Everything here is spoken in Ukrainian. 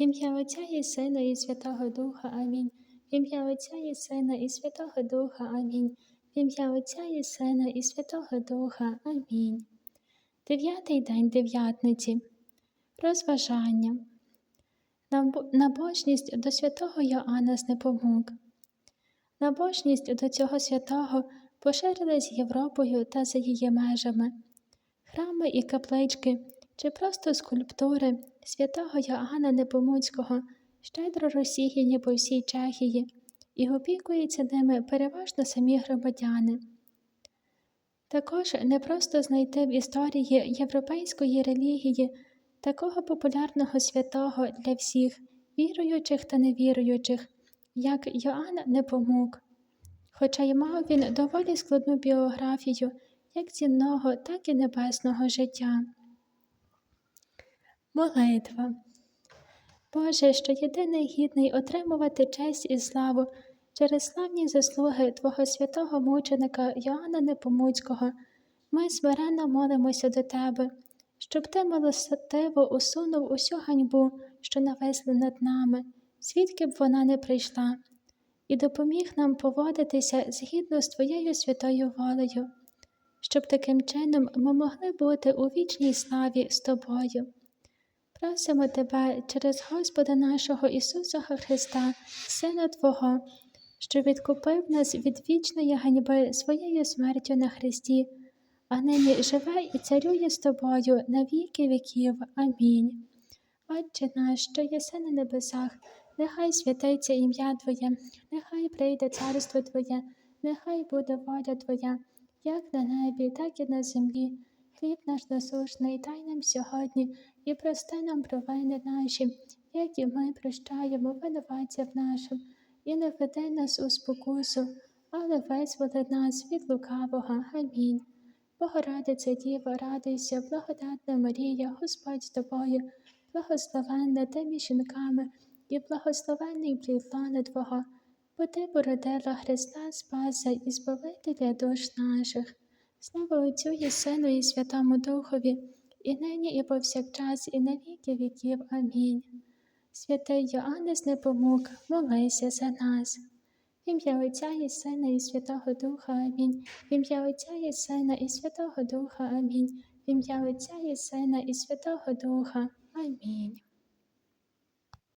В ім'я Отця і Сина, і Святого Духа. Амінь. В ім'я Отця і Сина, і Святого Духа. Амінь. В ім'я Отця і Сина, і Святого Духа. Амінь. Дев'ятий день дев'ятниці. Розважання. Набожність до святого Йоанна з Набожність до цього святого поширилась Європою та за її межами. Храми і каплички чи просто скульптури святого Йоанна Непомуцького щедро розсіяні по всій Чехії і опікуються ними переважно самі громадяни. Також не просто знайти в історії європейської релігії такого популярного святого для всіх, віруючих та невіруючих, як Йоанн Непомук. Хоча й мав він доволі складну біографію як земного, так і небесного життя. Молитва. Боже, що єдиний гідний отримувати честь і славу через славні заслуги Твого святого мученика Йоанна Непомуцького, ми смиренно молимося до Тебе, щоб Ти милостиво усунув усю ганьбу, що навесли над нами, звідки б вона не прийшла, і допоміг нам поводитися згідно з Твоєю святою волею, щоб таким чином ми могли бути у вічній славі з Тобою. Просимо Тебе через Господа нашого Ісуса Христа, Сина Твого, що відкупив нас від вічної ганьби своєю смертю на Христі, а нині живе і царює з тобою на віки віків. Амінь. Отче наш, що єси на небесах, нехай святиться ім'я Твоє, нехай прийде царство Твоє, нехай буде воля Твоя, як на небі, так і на землі. Хліб наш насушний, дай нам сьогодні і прости нам провини наші, як і ми прощаємо винуватцям нашим, і не веди нас у спокусу, але визволи нас від лукавого. Амінь. Богородице Діво, радуйся, благодатна Марія, Господь з тобою, благословенна ти між жінками, і благословенний плід Твого, бо ти породила Христа Спаса і Збавителя душ наших. Слава Отцю і Сину, і Святому Духові, і нині, і повсякчас, і на віки віків. Амінь. Святий Йоаннес Непомук, молися за нас. В ім'я Отця і Сина, і Святого Духа Амінь. В ім'я Отця і Сина, і Святого Духа Амінь. В ім'я Отця і Сина, і Святого Духа. Амінь.